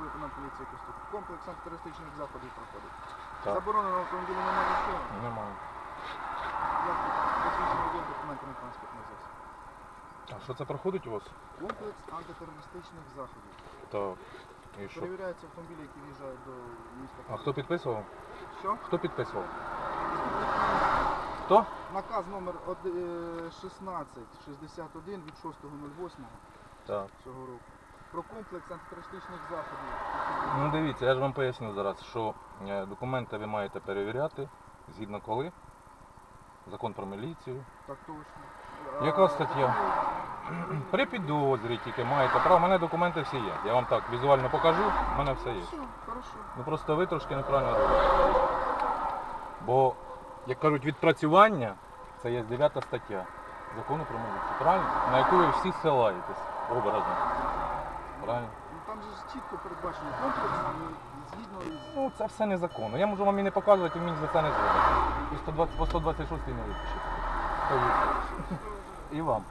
лейтенант поліції Костюк. Комплекс антитерористичних заходів проходить. Так. Заборонено автомобілі немає нічого. Немає. Посвідчення водія документи транспортний засіб. А що це проходить у вас? Комплекс антитерористичних заходів. Так. І що? Перевіряються автомобілі, які в'їжджають до міста. А хто підписував? Що? Хто підписував? Хто? Наказ номер од- е, 1661 від 6.08 Так. цього року. Про комплекс антитерористичних заходів. Ну дивіться, я ж вам поясню зараз, що е, документи ви маєте перевіряти згідно коли. Закон про міліцію. Так точно. Яка стаття? При підозрі тільки маєте право. У мене документи всі є. Я вам так візуально покажу, у мене все є. Все, хорошо. Ну просто ви трошки неправильно робите. Бо, як кажуть, відпрацювання це є 9 стаття закону про міліцію. Правильно? На яку ви всі ссилаєтесь образно. Правильно? Ну там же ж чітко передбачений комплекс і згідно із Ну, це все незаконно. Я можу вам і не показувати, і мені за це не зробите. І 120, по 126 не випишете. І вам.